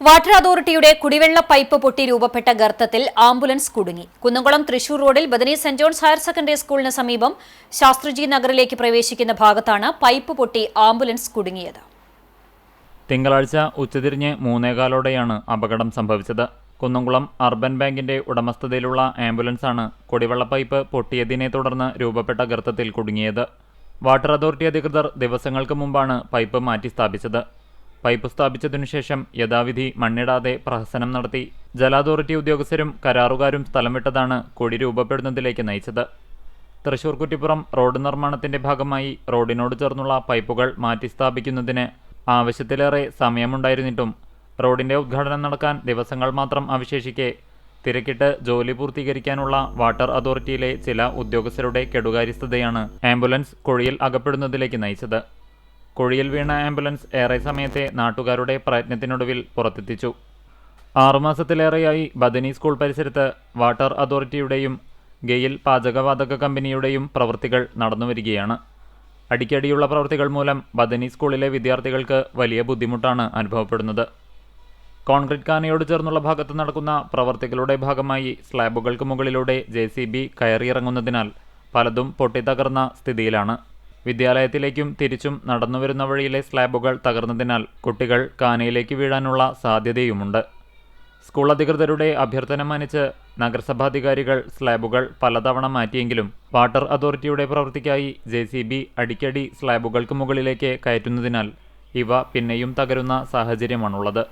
Water അതോറിറ്റിയുടെ കുടിവെള്ള pipe പൊട്ടി രൂപപ്പെട്ട ഗർത്തത്തിൽ ആംബുലൻസ് കുടുങ്ങി. കുന്നംകുളം തൃശൂർ റോഡിൽ Bethany Saint John's higher secondary സ്കൂളിന് സമീപം ശാസ്ത്രിജി നഗറിലേക്ക് പ്രവേശിക്കുന്ന ഭാഗത്താണ് പൈപ്പ് പൊട്ടി ആംബുലൻസ് കുടുങ്ങിയത്. തിങ്കളാഴ്ച ഉച്ചതിരിഞ്ഞ് മൂന്നേകാലോടെയാണ് അപകടം സംഭവിച്ചത്. കുന്നംകുളം അർബൻ ബാങ്കിന്റെ ഉടമസ്ഥതയിലുള്ള ആംബുലൻസാണ് കുടിവെള്ള പൈപ്പ് പൊട്ടിയതിനെ തുടർന്ന് രൂപപ്പെട്ട ഗർത്തത്തിൽ കുടുങ്ങിയത്. വാട്ടർ അതോറിറ്റി അധികൃതർ ദിവസങ്ങൾക്ക് മുമ്പാണ് പൈപ്പ് മാറ്റി സ്ഥാപിച്ചത് പൈപ്പ് സ്ഥാപിച്ചതിനു ശേഷം യഥാവിധി മണ്ണിടാതെ പ്രഹസനം നടത്തി ജല അതോറിറ്റി ഉദ്യോഗസ്ഥരും കരാറുകാരും സ്ഥലം വിട്ടതാണ് കൊടി രൂപപ്പെടുന്നതിലേക്ക് നയിച്ചത്. തൃശൂർ കുറ്റിപ്പുറം റോഡ് നിർമ്മാണത്തിന്റെ ഭാഗമായി റോഡിനോട് ചേർന്നുള്ള പൈപ്പുകൾ മാറ്റി സ്ഥാപിക്കുന്നതിന് ആവശ്യത്തിലേറെ സമയമുണ്ടായിരുന്നിട്ടും റോഡിന്റെ ഉദ്ഘാടനം നടക്കാൻ ദിവസങ്ങൾ മാത്രം അവശേഷിക്കെ തിരക്കിട്ട് ജോലി പൂർത്തീകരിക്കാനുള്ള വാട്ടർ അതോറിറ്റിയിലെ ചില ഉദ്യോഗസ്ഥരുടെ കെടുകാര്യസ്ഥതയാണ് ആംബുലൻസ് കുഴിയിൽ അകപ്പെടുന്നതിലേക്ക് നയിച്ചത്. കുഴിയിൽ വീണ ആംബുലൻസ് ഏറെ സമയത്തെ നാട്ടുകാരുടെ പ്രയത്നത്തിനൊടുവിൽ പുറത്തെത്തിച്ചു. ആറുമാസത്തിലേറെയായി ബദനി സ്കൂൾ പരിസരത്ത് വാട്ടർ അതോറിറ്റിയുടെയും ഗെയിൽ പാചകവാതക കമ്പനിയുടെയും പ്രവൃത്തികൾ നടന്നുവരികയാണ്. അടിക്കടിയുള്ള പ്രവൃത്തികൾ മൂലം ബദനി സ്കൂളിലെ വിദ്യാർത്ഥികൾക്ക് വലിയ ബുദ്ധിമുട്ടാണ് അനുഭവപ്പെടുന്നത്. കോൺക്രീറ്റ് കാനയോട് ചേർന്നുള്ള ഭാഗത്ത് നടക്കുന്ന പ്രവർത്തികളുടെ ഭാഗമായി സ്ലാബുകൾക്ക് മുകളിലൂടെ ജെ സി ബി കയറിയിറങ്ങുന്നതിനാൽ പലതും പൊട്ടിത്തകർന്ന സ്ഥിതിയിലാണ്. വിദ്യാലയത്തിലേക്കും തിരിച്ചും നടന്നുവരുന്ന വഴിയിലെ സ്ലാബുകൾ തകർന്നതിനാൽ കുട്ടികൾ കാനയിലേക്ക് വീഴാനുള്ള സാധ്യതയുമുണ്ട്. സ്കൂൾ അധികൃതരുടെ അഭ്യർത്ഥന മാനിച്ച് നഗരസഭാധികാരികൾ സ്ലാബുകൾ പലതവണ മാറ്റിയെങ്കിലും വാട്ടർ അതോറിറ്റിയുടെ പ്രവൃത്തിക്കായി ജെ സി ബി അടിക്കടി സ്ലാബുകൾക്ക് മുകളിലേക്ക് കയറ്റുന്നതിനാൽ ഇവ പിന്നെയും തകരുന്ന സാഹചര്യമാണുള്ളത്.